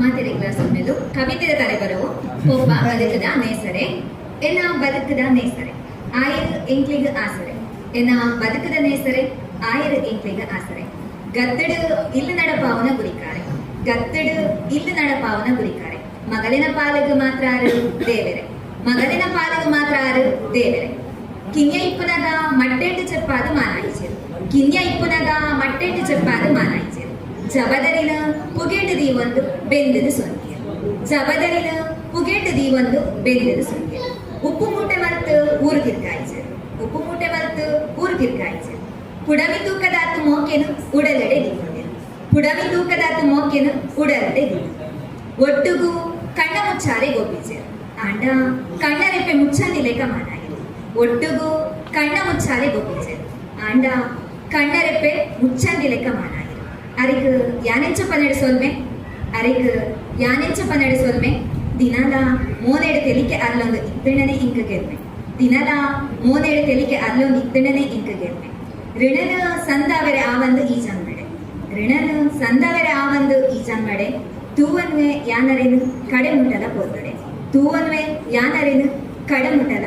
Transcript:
ಮಾತಿರಿಗಳ ಸೊಮ್ಮೆಲು ಕವಿತೆದ ತಲೆಬರವು ಒಬ್ಬ ಬದುಕದ ನೇಸರೆ, ಎನ್ನ ಬದುಕದ ನೇಸರೆ, ಆಯರ್ ಎಂಕ್ಲಿಗ ಆಸರೆ, ಎನ್ನ ಬದುಕದ ನೇಸರೆ, ಆಯರ್ ಎಂಕ್ಲಿಗ ಆಸರೆ. ಗತ್ತಡು ಇಲ್ಲ ನಡಪಾವನ ಗುರಿಕಾರೆ ಗತ್ತಡು ಇಲ್ಲ ನಡಪಾವನ ಗುರಿಕಾರೆ. ಮಗಳಿನ ಪಾಲಿಗೆ ಮಾತ್ರ ಆರು ದೇವೆರೆ, ಮಗಳಿನ ಪಾಲಿಗೆ ಮಾತ್ರ ಆರು ದೇವೆರೆ. ಕಿಂಗ ಇಪ್ಪನದ ಗಿನ್ಯ ಇಪ್ಪುನಗ ಮಟ್ಟೆಟ್ಟು ಚೆಪ್ಪಾದ ಮಾನಾಯ್ಚೆ ಜಬದರಿನ ಪುಗೆಟದಿ ಒಂದು ಬೆಂದದು ಸೊಂತಿ ಜಬದರಿನ ಪುಗೆಟದಿ ಒಂದು ಬೆಂದದು ಸೊಂತಿ ಉಪ್ಪು ಮೂಟೆ ಮರೆತು ಊರುಗಿರ್ಕಾಯ್ಚೆ ಉಪ್ಪು ಮೂಟೆ ಮರೆತು ಊರುಗಿರ್ಕಾಯ್ಚೆ ಪುಡಮಿ ತೂಕದಾತು ಮೋಕೆನು ಉಡಲೆಡೆ ನಿಂತಿದೆ ಪುಡಮಿ ತೂಕದಾತು ಮೋಕೆನು ಉಡಲೆಡೆ ನಿಂತಿದೆ ಒಟ್ಟುಗೂ ಕಣ್ಣ ಮುಚ್ಚಾರೆ ಗೋಪಿಚೆ ಆಂಡ ಕಣ್ಣ ರೆಪ್ಪೆ ಮುಚ್ಚಂದಿಲೇಕ ಮಾನಾಗಿದೆ ಒಟ್ಟುಗೂ ಕಣ್ಣ ಮುಚ್ಚಾಲೆ ಗೋಪಿಚೆ ಆಂಡ ಕಣ್ಣರೆಪ್ಪೆ ಮುಚ್ಚಂದಿ மாணாயிரு அரைக்கு யானைச்ச ಯಾನೆಂಚ சொல்மே அரைக்கு யானைச்ச ಯಾನೆಂಚ சொல்மே ದಿನದ ಮೂನೆಡು ತೆಲಿಕೆ ಅಲ್ಲೊಂದು ಇತ್ತಣ್ಣನೆ ಇಂಕ ಗೆಲ್ಮೆ ದಿನದ ಮೂನೆಡು ತೆಲಿಕೆ ಅಲ್ಲೊಂದು ಇತ್ತಣ್ಣನೆ ಇಂಕ ಗೆಲ್ಮೆ ಋಣನ ಸಂದಾವರೆ ಆವಂದು ಈ ಜನ್ಮಡೆ ಋಣನ ಸಂದಾವರೆ ಆವಂದು ಈ ಜನ್ಮಡೆ ತೂವನ್ವೆ ಯಾನರೇನು ಕಡೆ ಮುಟ್ಟಲ ಪೋರ್ಲೊಡೆ ತೂವನ್ವೆ ಯಾನರೇನು ಕಡೆ ಮುಟ್ಟಲ